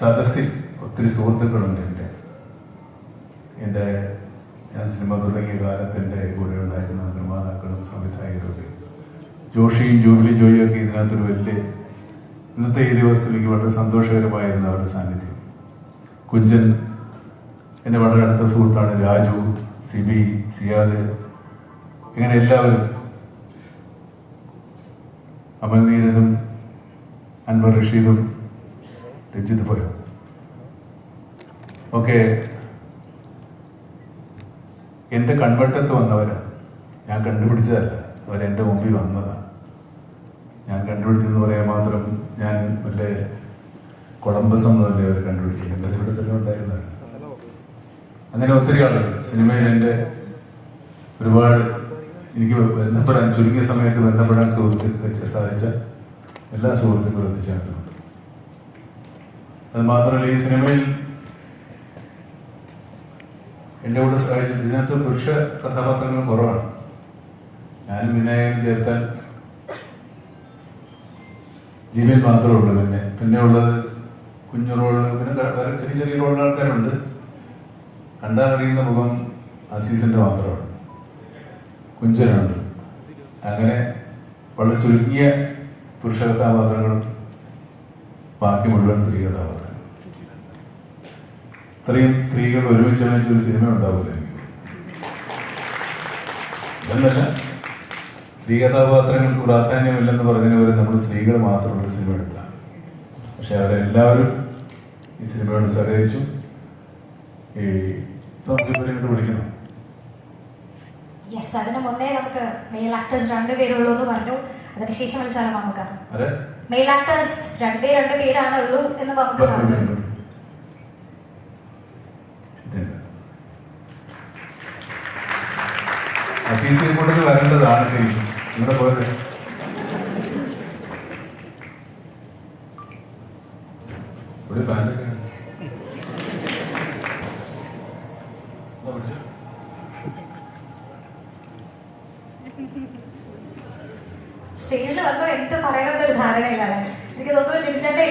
സദസ്സിൽ ഒത്തിരി സുഹൃത്തുക്കളുണ്ട് എന്റെ. എന്റെ ഞാൻ സിനിമ തുടങ്ങിയ കാലത്ത് എന്റെ കൂടെ ഉണ്ടായിരുന്ന നിർമ്മാതാക്കളും സംവിധായകരും ജോഷിയും ജൂബിലി ജോയിയും ഒക്കെ ഇതിനകത്തൊരു വലിയ ഇന്നത്തെ ഈ ദിവസത്തിൽ എനിക്ക് വളരെ സന്തോഷകരമായിരുന്നു അവരുടെ സാന്നിധ്യം. കുഞ്ചൻ എന്റെ വളരെ അടുത്ത സുഹൃത്താണ് രാജു സിബി സിയാദ് ഇങ്ങനെ എല്ലാവരും. അമൽ നീരനും അൻവർ റഷീദും രഞ്ജിത്ത് പോയോ? ഓക്കെ. എന്റെ കൺവട്ടത്ത് വന്നവരാണ് ഞാൻ കണ്ടുപിടിച്ചതല്ല. അവരെന്റെ മുമ്പിൽ വന്നതാണ് ഞാൻ കണ്ടുപിടിച്ചെന്ന് പറയാൻ മാത്രം ഞാൻ വല്ല കൊളംബസ് എന്നതല്ലേ അവർ കണ്ടുപിടിക്കുന്നത് എന്റെ ഇവിടെ തന്നെ ഉണ്ടായിരുന്നതാണ് അങ്ങനെ ഒത്തിരി ആളുകൾ. സിനിമയിൽ എന്റെ ഒരുപാട് എനിക്ക് ബന്ധപ്പെടാൻ ചുരുങ്ങിയ സമയത്ത് ബന്ധപ്പെടാൻ സുഹൃത്ത് സാധിച്ച എല്ലാ സുഹൃത്തുക്കളും എത്തിച്ചേർന്നിട്ടുണ്ട്. അത് മാത്രമല്ല ഈ സിനിമയിൽ എന്റെ കൂടെ ഇതിനകത്ത് പുരുഷ കഥാപാത്രങ്ങൾ കുറവാണ്. ഞാനും വിനായകനും ചേർത്താൽ ജീവൻ മാത്രമേ ഉള്ളൂ പിന്നെ. പിന്നെ ഉള്ളത് കുഞ്ഞു റോൾ പിന്നെ വേറെ ചെറിയ ചെറിയ റോളിൽ ആൾക്കാരുണ്ട്. കണ്ടാൽ അറിയുന്ന മുഖം അസീസിന്റെ മാത്രമാണ്. കുഞ്ചനുണ്ട്. അങ്ങനെ വളരെ ചുരുങ്ങിയ പുരുഷ കഥാപാത്രങ്ങളും ബാക്കി മുഴുവൻ സ്ത്രീ കഥാപാത്രം. ഇത്രയും സ്ത്രീകൾ ഒരുമിച്ച് അഭിനയിച്ച ഒരു സിനിമ ഉണ്ടാവില്ല? എന്നല്ല സ്ത്രീ കഥാപാത്രങ്ങൾക്ക് പ്രാധാന്യമില്ലെന്ന് പറഞ്ഞതിന് വരെ നമ്മൾ സ്ത്രീകൾ മാത്രമുള്ള സിനിമ എടുത്താണ് പക്ഷെ അവരെല്ലാവരും ഈ സിനിമയോട് സഹകരിച്ചു. ഈ ഇപ്പൊ നമുക്ക് ഇവരെ ഇങ്ങോട്ട് വിളിക്കണം. യെസ് അതിന് മുന്നേ നമുക്ക് മെയിൽ ആക്ടേഴ്സ് രണ്ടുപേരുള്ളൂ എന്ന് പറഞ്ഞു. അതിനുശേഷം വിളിച്ചാലോ നമുക്ക് മെയിൽ ആക്ടേഴ്സ് രണ്ടേ രണ്ട് പേരാണ് ഉള്ളൂ എന്ന് നമുക്ക് അസീസ് വരേണ്ടതാണ് ശരിക്കും. ഇവിടെ പോലെ പാന്റൊക്കെ എന്താ പിടിച്ചേ? സ്റ്റേജിൽ വന്നോ എന്ത് പറയണമെന്നൊരു ധാരണയിലാണ്. എനിക്ക് തോന്നുന്നു ചിന്തന്റെ